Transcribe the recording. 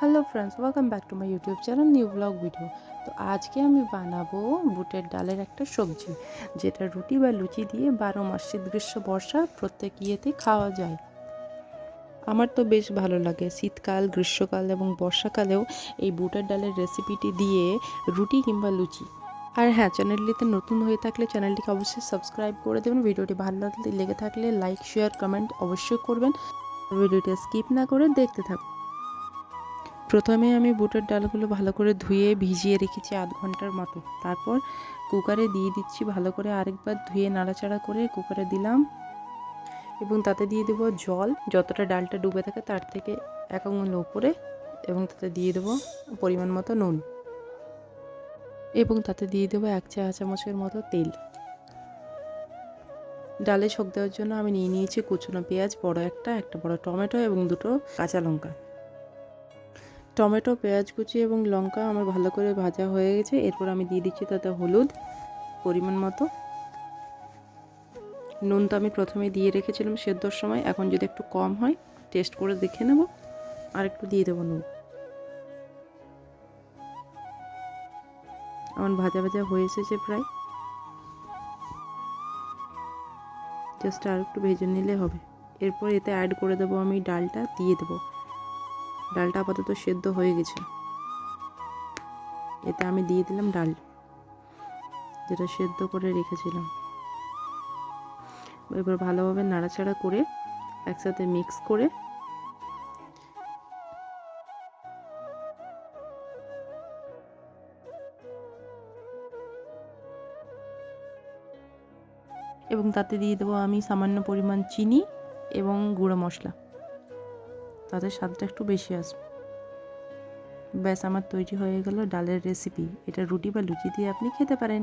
Hello friends welcome back to my YouTube channel new vlog video তো আজকে আমি বানাবো বুটের ডালের একটা সবজি, যেটা রুটি বা লুচি দিয়ে বারো মাস শীত গ্রীষ্ম, বর্ষা প্রত্যেক ইয়েতে খাওয়া যায়। আমার তো বেশ ভালো লাগে শীতকাল, গ্রীষ্মকাল এবং বর্ষাকালেও এই বুটের ডালের রেসিপিটি দিয়ে রুটি কিংবা লুচি। আর হ্যাঁ চ্যানেলটিতে নতুন হয়ে থাকলে চ্যানেলটিকে অবশ্যই সাবস্ক্রাইব করে দেবেন। ভিডিওটি ভালো লাগলে লেগে থাকলে লাইক শেয়ার কমেন্ট অবশ্যই করবেন। ভিডিওটি স্কিপ না করে দেখতে থাকুন। প্রথমে আমি বুটের ডালগুলো ভালো করে ধুয়ে ভিজিয়ে রেখেছি আধ ঘণ্টার মতো। তারপর কুকারে দিয়ে দিচ্ছি ভালো করে আরেকবার ধুয়ে নাড়াচাড়া করে কুকারে দিলাম এবং তাতে দিয়ে দেবো জল। যতটা ডালটা ডুবে থাকে তার থেকে এক আঙুল ওপরে এবং তাতে দিয়ে দেবো পরিমাণ মতো নুন। এবং তাতে দিয়ে দেবো এক চা চামচের মতো তেল। ডালে শোক দেওয়ার জন্য আমি নিয়ে নিয়েছি কুচনো পেঁয়াজ, বড় একটা একটা বড় টমেটো এবং দুটো কাঁচা লঙ্কা। টমেটো, পেঁয়াজ কুচি এবং লঙ্কা আমার ভালো করে ভাজা হয়ে গেছে। এরপর আমি দিয়ে দিচ্ছি তাতে হলুদ পরিমাণ মতো। নুন তো আমি প্রথমে দিয়ে রেখেছিলাম সেদ্ধর সময়। এখন যদি একটু কম হয় টেস্ট করে দেখে নেব। আর একটু দিয়ে দেবো নুন। আমার ভাজা ভাজা হয়ে এসেছে প্রায়। জাস্ট আর একটু ভেজে নিলে হবে। এরপর এতে অ্যাড করে দেবো আমি ডালটা, দিয়ে দেবো। ডালটা আপাতত সেদ্ধ হয়ে গেছে। এতে আমি দিয়ে দিলাম ডাল, যেটা সেদ্ধ করে রেখেছিলাম। এবার ভালোভাবে নাড়াচাড়া করে একসাথে মিক্স করে এবং তাতে দিয়ে দেবো আমি সামান্য পরিমাণ চিনি এবং গুঁড়ো মশলা। তাতে স্বাদটা একটু বেশি আসবে ব্যাস, আমার তৈরি হয়ে গেল ডালের রেসিপি এটা রুটি বা লুচি দিয়ে আপনি খেতে পারেন।